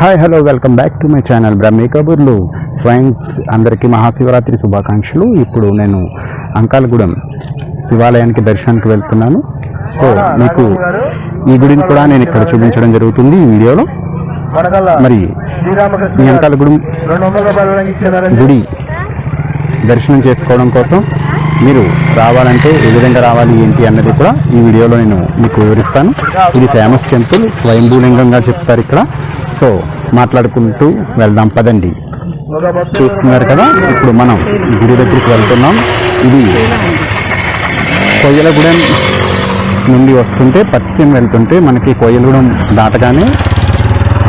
Hi hello welcome back to my channel Brahmi కబుర్లు friends అందరికీ మహాశివరాత్రి శుభాకాంక్షలు. ఇప్పుడు నేను అంకాలగూడెం శివాలయానికి దర్శనానికి వెళ్తున్నాను. సో మీకు ఈ గుడిని కూడా నేను ఇక్కడ చూపించడం జరుగుతుంది ఈ వీడియోలో. మరి ఈ అంకాలగూడెం గుడి దర్శనం చేసుకోవడం కోసం మీరు రావాలంటే ఏ విధంగా రావాలి ఏంటి అన్నది కూడా ఈ వీడియోలో నేను మీకు వివరిస్తాను. ఇది ఫేమస్ టెంపుల్ స్వయంభూలింగంగా చెప్తారు ఇక్కడ. సో మాట్లాడుకుంటూ వెళ్దాం పదండి. చూస్తున్నారు కదా ఇప్పుడు మనం గుడి దగ్గరికి వెళ్తున్నాం. ఇది కొయ్యలగూడెం నుండి వస్తుంటే పశ్చిమ వెళ్తుంటే మనకి కొయ్యలగూడెం దాటగానే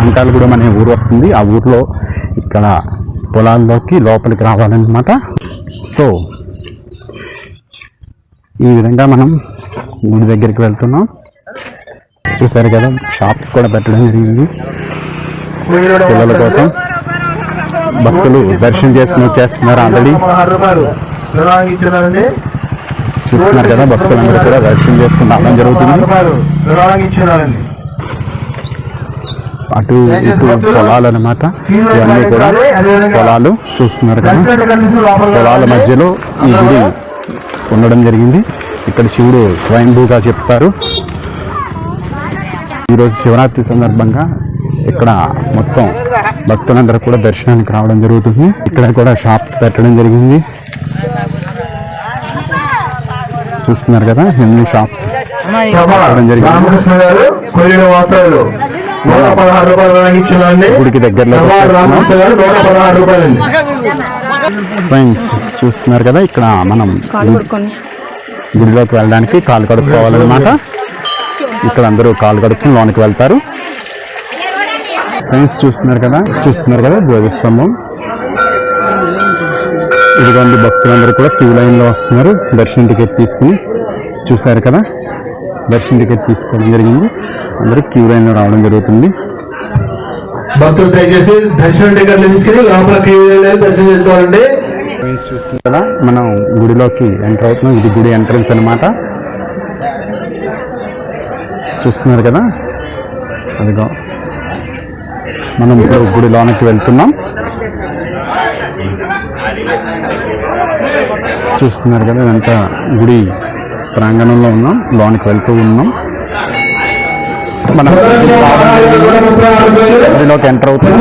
అంకాలగూడెం అనే ఊరు వస్తుంది. ఆ ఊర్లో ఇక్కడ పొలాల్లోకి లోపలికి రావాలన్నమాట. సో ఈ విధంగా మనం గుడి దగ్గరికి వెళ్తున్నాం. చూసారు కదా షాప్స్ కూడా పెట్టడం జరిగింది. పిల్లల కోసం భక్తులు దర్శనం చేసుకుని వచ్చేస్తున్నారు ఆల్రెడీ. చూస్తున్నారు కదా భక్తులందరూ కూడా దర్శనం చేసుకుని రావడం జరుగుతుంది. అటు పొలాలు అనమాట ఇవన్నీ కూడా పొలాలు చూస్తున్నారు కదా. పొలాల. మధ్యలో ఈ గుడి ఉండడం జరిగింది. ఇక్కడ శివుడు స్వయంభూగా చెప్తారు. ఈరోజు శివరాత్రి సందర్భంగా ఇక్కడ మొత్తం భక్తులందరూ కూడా దర్శనానికి రావడం జరుగుతుంది. ఇక్కడ కూడా షాప్స్ పెట్టడం జరిగింది. చూస్తున్నారు కదా ఎన్ని షాప్స్ గుడికి దగ్గరలో ఫ్రెండ్స్ చూస్తున్నారు కదా ఇక్కడ మనం గుడిలోకి వెళ్ళడానికి కాలు కడుక్కోవాలన్నమాట. ఇక్కడ అందరూ కాలు కడుక్కుని లోనికి వెళ్తారు. ఫ్రెండ్స్ చూస్తున్నారు కదా? చూస్తున్నారు కదా? ధ్వజస్తంభం ఇదిగోండి భక్తులందరూ కూడా క్యూ లైన్లో వస్తున్నారు. దర్శనం టికెట్ తీసుకుని చూశారు కదా? దర్శనం టికెట్ తీసుకోవడం జరిగింది. అందరూ క్యూ లైన్లో రావడం జరుగుతుంది. భక్తులు దయచేసి దర్శనం టికెట్లు తీసుకుని లోపలికి వెళ్ళి దర్శనం చేసుకోవాలండి. ఫ్రెండ్స్ చూస్తున్నారు కదా? మనం గుడిలోకి ఎంటర్ అవుతున్నాం. ఇది గుడి ఎంట్రన్స్ అన్నమాట. చూస్తున్నారు కదా? అదిగో. మనం ఇప్పుడు గుడి లోనికి వెళ్తున్నాం. చూస్తున్నారు కదా ఇదంతా గుడి ప్రాంగణంలో ఉన్నాం లోనికి వెళ్తూ ఉన్నాం. మనం గుడిలోకి ఎంటర్ అవుతున్నాం.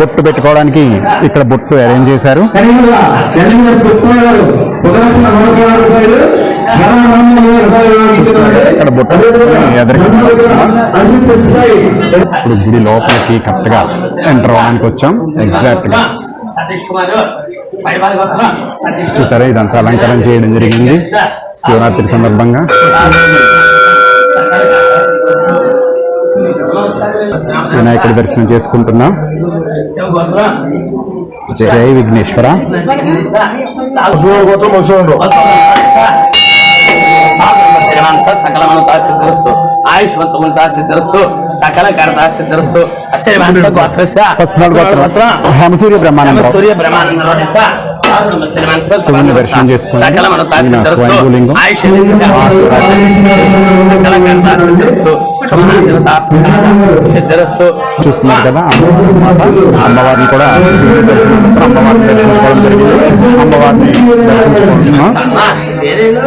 బొట్టు పెట్టుకోవడానికి ఇక్కడ బొట్టు అరేంజ్ చేశారు. ఇక్కడ బొట్టు ఇప్పుడు గుడి లోపలికి కరెక్ట్గా ఎంటర్ అవ్వడానికి వచ్చాం. ఎగ్జాక్ట్గా సతీష్ కుమార్ పైబాల్ గోత్రం సతీష్ చూసారా? ఇదంతా అలంకరణ చేయడం జరిగింది. శివరాత్రి సందర్భంగా. వినాయకుడి దర్శనం చేసుకుంటున్నాం. శివ గోత్రం జై విఘ్నేశ్వర గోత్రం వసూలు సకలమనుతా సిద్ధరస్తు సకల కరతా సిద్ధరస్తు సిద్ధరస్తు స్వయంభూలింగం. ఆయుష్ సకల కరతా సిద్ధరస్తు శుభానందతా సిద్ధరస్తు. చూస్తున్నారు కదా అమ్మవారి అమ్మవారిని కూడా అమ్మవారిని దర్శించుకోవడం జరిగింది. అమ్మవారిని దర్శించుకుంటున్నాం అమ్మా. పేరేలు?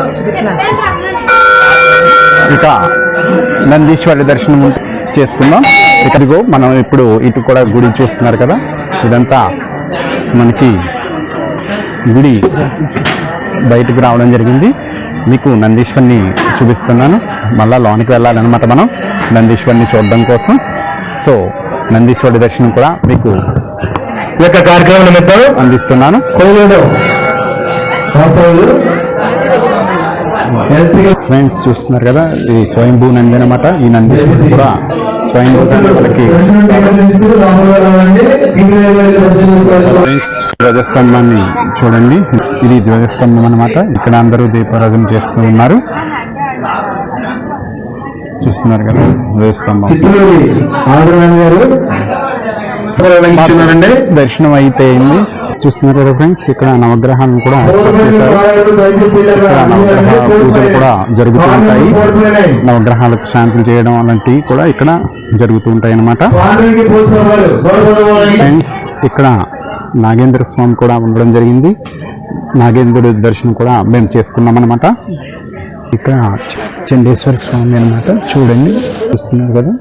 ఇక నందీశ్వరి దర్శనం చేసుకుందాం. ఇక్కడిగో మనం ఇప్పుడు ఇటు కూడా గుడి చూస్తున్నారు కదా? ఇదంతా మనకి గుడి బయటకు రావడం జరిగింది. మీకు నందీశ్వరిని చూపిస్తున్నాను. మళ్ళా లోనికి వెళ్ళాలన్నమాట మనం. నందీశ్వరిని చూడడం కోసం. సో నందీశ్వరి దర్శనం కూడా మీకు యొక్క కార్యక్రమం అందిస్తున్నాను. ఫ్రెండ్స్ చూస్తున్నారు కదా ఈ స్వయంభూ నంది అనమాట ఈ నంది కూడా స్వయంభూ వాళ్ళకి ఫ్రెండ్స్ ధ్వజస్తంభాన్ని చూడండి. ఇది ధ్వజస్తంభం అన్నమాట. ఇక్కడ అందరూ దీపారాధన చేస్తూ ఉన్నారు. చూస్తున్నారు కదా ధ్వజస్తంభం. గారు. దర్శనం అయిపోయింది చూస్తున్నారు కదా ఫ్రెండ్స్ ఇక్కడ నవగ్రహాలను కూడా నవగ్రహ పూజలు కూడా జరుగుతూ ఉంటాయి. నవగ్రహాలకు శాంతులు చేయడం అలాంటివి కూడా ఇక్కడ జరుగుతూ ఉంటాయి అన్నమాట ఫ్రెండ్స్ ఇక్కడ నాగేంద్ర స్వామి కూడా ఉండడం జరిగింది. నాగేంద్రుడి దర్శనం కూడా మేము చేసుకున్నాం అనమాట ఇక్కడ చండేశ్వర స్వామి అన్నమాట. చూడండి చూస్తున్నారు కదా.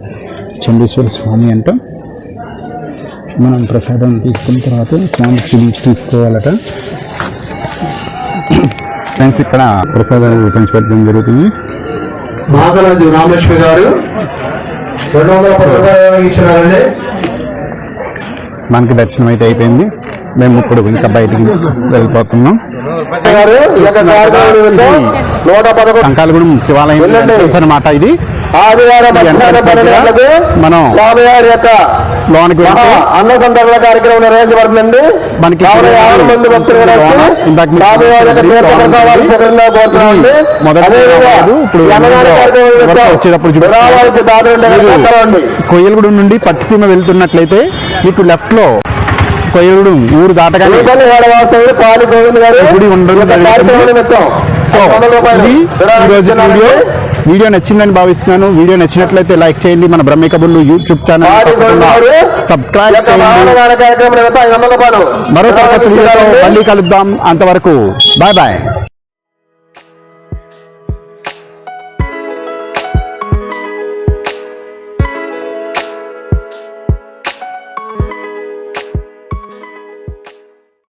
చండేశ్వర స్వామి అంట. మనం ప్రసాదం తీసుకున్న తర్వాత స్వామి చూపించి తీసుకోవాలట. ఫ్రెండ్స్ ఇక్కడ ప్రసాదాలు పంచిపెట్టడం జరుగుతుంది. నాగరాజు రామలక్ష్మి గారు రెండు వందల పది రూపాయలు ఇచ్చినారండి. మనకి దర్శనం అయితే అయిపోయింది. మేము ఇప్పుడు ఇంకా బయటికి వెళ్ళిపోతున్నాం. కంకాలగూడెం శివాలయం అన్నమాట ఇది. ఆదివారం మనం యొక్క లోనికి అన్న సందర్భ కార్యక్రమం నిర్వహించబడుతుందండి మనకి యాభై మంది భక్తులు యొక్క కోరుతున్నామండి. వచ్చేటప్పుడు. కొయ్యలగూడెం నుండి పట్టిసీమ వెళ్తున్నట్లయితే మీకు లెఫ్ట్లో కొయ్యలగూడెం ఊరు దాటగానే గుడి. నిమిత్తం సో ఇది ఈరోజు. వీడియో వీడియో నచ్చిందని భావిస్తున్నాను. వీడియో నచ్చినట్లయితే లైక్ చేయండి. మన బ్రహ్మ కబుర్లు యూట్యూబ్ ఛానల్ సబ్స్క్రైబ్ చేయండి. అన్నదాన కార్యక్రమం నిమిత్తం ఐదు వందల రూపాయలు మరో విరాళం తరగతి వీడియోలో ఇస్తున్నారండి. మళ్ళీ కలుద్దాం. అంతవరకు బాయ్ బాయ్